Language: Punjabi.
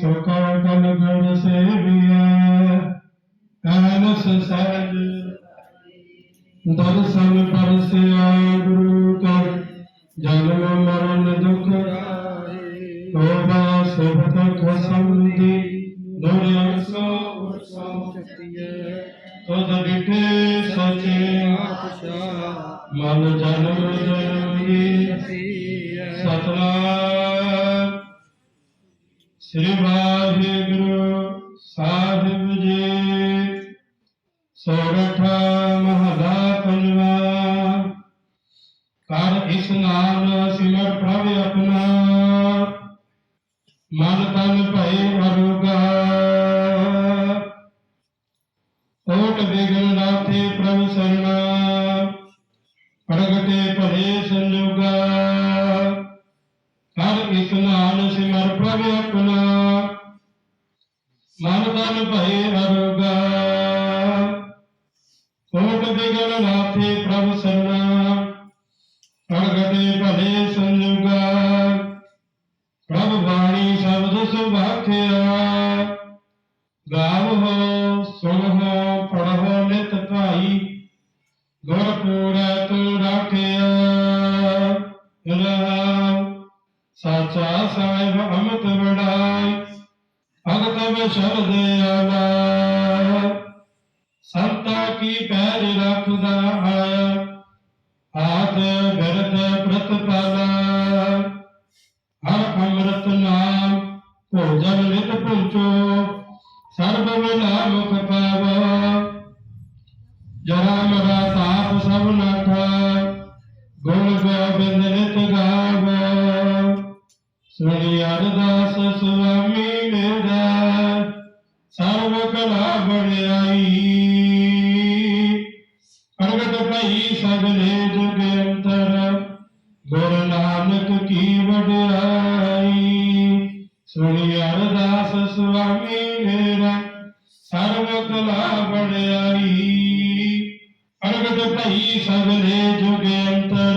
ਸੋਕਾ ਕਲ ਗੁਰ ਸੇਵੀਐ ਐਨਸ ਸਹਿਜ ਦਰਸ਼ਨ ਪਰਸਿਆ ਗੁਰੂ ਕਾ ਜਨਮ ਮਰਨ ਦੁਖ ਤੋਬਾ ਸੇਵਕ ਖਸਮਦੀ ਦੁਨੀਆ ਸੋ ਉਰਸੋ ਤੁਧ ਬਿਠੇ ਸਚੇ ਮਨ ਜਨਮ ਜਨਮੀ ਸ੍ਰੀ ਵਾਹਿਗੁਰੂ ਸਾਹਿਬ ਜੀ। ਸੋਰਠ ਮਹਲਾ ਪੰਜਵਾ ਕਰ ਇਸਨਾਨ ਸਿਮਰ ਪ੍ਰਭ ਆਪਣਾ। ਮਨ ਤਨ ਭਏ ਅਰੁਗਾ। ਓਟ ਬਿਗਨ ਰਾਤੇ ਪ੍ਰਭ ਸਰਣਾ ਪ੍ਰਗਟੇ ਭਲੇ ਸੰਜੋਗਾ। ਕਰ ਇਸਨਾਨ ਸਿਮਰ ਪ੍ਰਭ ਆਪਣਾ। ਮਨ ਤਨ ਭਏ ਅਰੋਗਾ ਕੋਟ ਬਿਗਨ ਨਾਥੇ ਪ੍ਰਭ ਸਰਣਾ ਪ੍ਰਗਟੇ ਭਲੇ ਸੰਜੋਗਾ। ਪ੍ਰਭ ਬਾਣੀ ਸ਼ਬਦ ਸੁਭਾਖਿਆ। ਗਾਵੋ, ਸੁਣੋ, ਪੜ੍ਹੋ, ਨਿਤ ਭਾਈ ਗੁਰ ਪੂਰੈ ਤੂੰ ਰਾਖਿਆ। ਰਾਮ ਸਾਚਾ ਸਾਹਿਬ ਅਮਤ ਵਡਾਈ ਭਗਤ ਮੈਂ ਸ਼ਬਦ ਆਵਾ ਸੰਤਾ ਕੀ ਪੈਰ ਰੱਖਦਾ ਆਇਆ ਆਦ ਬਿਰਦ ਪ੍ਰਤਪਾਲਾ। ਹਰ ਅੰਮ੍ਰਿਤ ਨਾਮ ਭੋਜਨ ਨਿਤ ਪੁੰਚੋ, ਸਰਬ ਵਿਲਾ ਮੁਖ ਪਾਵਾ। ਜਰਾ ਮਰਾ ਤਾਪ ਸਭ ਨਾਠਾ ਗੁਣ ਗੋਬਿੰਦ ਨਿਤ ਗਾਵਾ। ਸ੍ਰੀ ਅਰਦਾਸ ਸੁਆਮੀ ਕਲਾ ਬੜਾਈ ਪ੍ਰਗਟ ਭਈ ਸਗਲੇ ਜੁਗ ਅੰਤਰ, ਗੁਰੂ ਨਾਨਕ ਕੀ ਵਡਿਆਈ। ਸੁਣੀ ਅਰਦਾਸ ਸੁਆਮੀ ਮੇਰਾ, ਸਰਵ ਕਲਾ ਬੜਾਈ ਪ੍ਰਗਟ ਭਈ ਸਗਲੇ ਜੁਗ ਅੰਤਰ